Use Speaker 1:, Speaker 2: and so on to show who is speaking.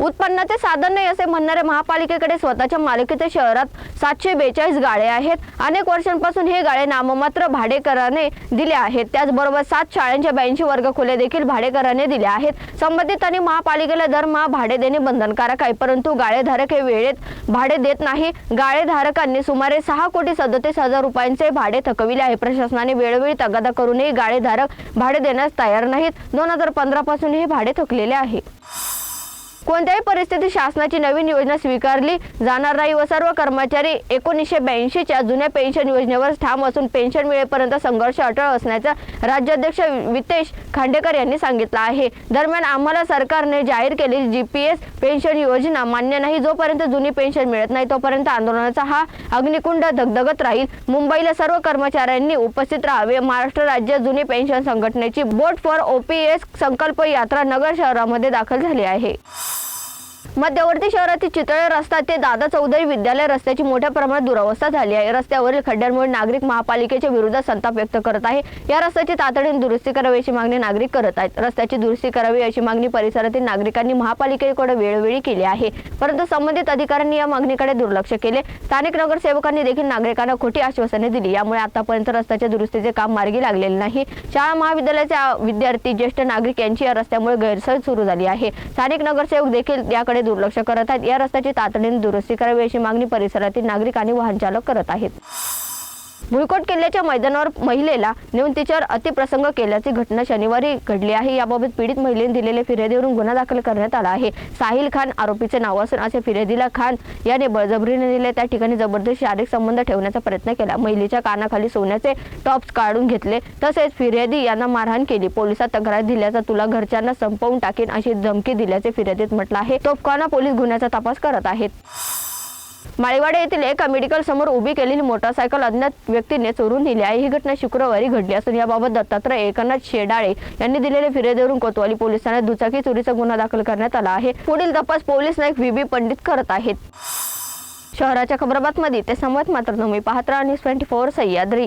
Speaker 1: उत्पन्नाचे साधन नाही असे म्हणणाऱ्या महापालिकेकडे स्वतःच्या मालकीच्या शहरात सातशे बेचाळीस गाळे आहेत. अनेक वर्षांपासून हे गाळे नाममात्र भाडेकराने दिले आहेत. त्याचबरोबर सात शाळांच्या ब्याऐंशी वर्ग खोले देखील भाडेकराने दिले आहेत. संबंधितांनी महापालिकेला दरमहा भाडे देणे बंधनकारक आहे परंतु गाळेधारक हे वेळेत भाडे देत नाही. गाळेधारकांनी सुमारे सहा कोटी सदतीस हजार रुपयांचे भाडे थकविले आहे. प्रशासनाने वेळोवेळी तगादा करूनही गाळेधारक भाडे देण्यास तयार नाहीत. दोन हजार पंधरा पासून हे भाडे थकलेले आहे. कोणत्याही परिस्थितीत शासनाची नवीन योजना स्वीकारली जाणार नाही व सर्व कर्मचारी एकोणीसशे ब्याऐंशीच्या जुन्या पेन्शन योजनेवर ठाम असून पेन्शन मिळेपर्यंत संघर्ष अटळ असण्याचं राज्याध्यक्ष वितेश खांडेकर यांनी सांगितलं आहे. दरम्यान आम्हाला सरकारने जाहीर केलेली जी पी एस पेन्शन योजना मान्य नाही. जोपर्यंत जुनी पेन्शन मिळत नाही तोपर्यंत आंदोलनाचा हा अग्निकुंड धगधगत राहील. मुंबईला सर्व कर्मचाऱ्यांनी उपस्थित राहावे. महाराष्ट्र राज्य जुनी पेन्शन संघटनेची बोट फॉर ओपीएस संकल्प यात्रा नगर शहरामध्ये दाखल झाली आहे. मध्यवर्ती शहरातील चितळे रस्ता ते दादा चौधरी विद्यालय रस्त्याची मोठ्या प्रमाणात दुरावस्था झाली आहे. रस्त्यावरील खड्ड्यांमुळे नागरिक महापालिकेच्या विरोधात संताप व्यक्त करत आहे. या रस्त्याची तातडीने दुरुस्ती करावी अशी मागणी नागरिक करत आहेत. रस्त्याची दुरुस्ती करावी अशी मागणी परिसरातील नागरिकांनी महापालिकेकडे वेळोवेळी केली आहे. परंतु संबंधित अधिकाऱ्यांनी या मागणीकडे दुर्लक्ष केले. स्थानिक नगरसेवकांनी देखील नागरिकांना खोटी आश्वासने दिली. यामुळे आतापर्यंत रस्त्याच्या दुरुस्तीचे काम मार्गी लागलेले नाही. शाळा महाविद्यालयाचे विद्यार्थी ज्येष्ठ नागरिक यांची या रस्त्यामुळे गैरसोय सुरू झाली आहे. स्थानिक नगरसेवक देखील याकडे दुर्लक्ष करत आहेत. या रस्त्याची तातडीने दुरुस्ती करावी अशी मागणी परिसरातील नागरिक आणि वाहनचालक करत आहेत. भुईकोट किल्ल्याच्या मैदानावर महिलेला नेऊन तिच्यावर अतिप्रसंग केल्याची घटना शनिवारी घडली आहे. याबाबत पीडित महिलेने दिलेल्या फिर्यादीवरून गुन्हा दाखल करण्यात आला आहे. साहिल खान आरोपीचे नाव असून असे फिर्यादीला खान याने बळजबरीने दिले. त्या ठिकाणी जबरदस्त शारीरिक संबंध ठेवण्याचा प्रयत्न केला. महिलेच्या कानाखाली सोन्याचे टॉप्स काढून घेतले. तसेच फिर्यादी यांना मारहाण केली. पोलिसात तक्रार दिल्याचा तुला घरच्यांना संपवून टाकेन अशी धमकी दिल्याचे फिर्यादीत म्हटलं आहे. तोफखाना पोलीस गुन्ह्याचा तपास करत आहेत. माळीवाडा येथील एका मेडिकल समोर उभी केलेली मोटारसायकल अज्ञात व्यक्तीने चोरून नेली आहे. ही घटना शुक्रवारी घडली असून याबाबत दत्तात्रय एकनाथ शेडाळे यांनी दिलेले फिर्यादीवरून कोतवाली पोलीस ठाण्यात दुचाकी चोरीचा गुन्हा दाखल करण्यात आला आहे. पुढील तपास police Naik V. B. Pandit करत आहेत. शहराच्या खबरबातमध्ये ते संमत मात्र तुम्ही पाहत राहा. News twenty four Sahyadri.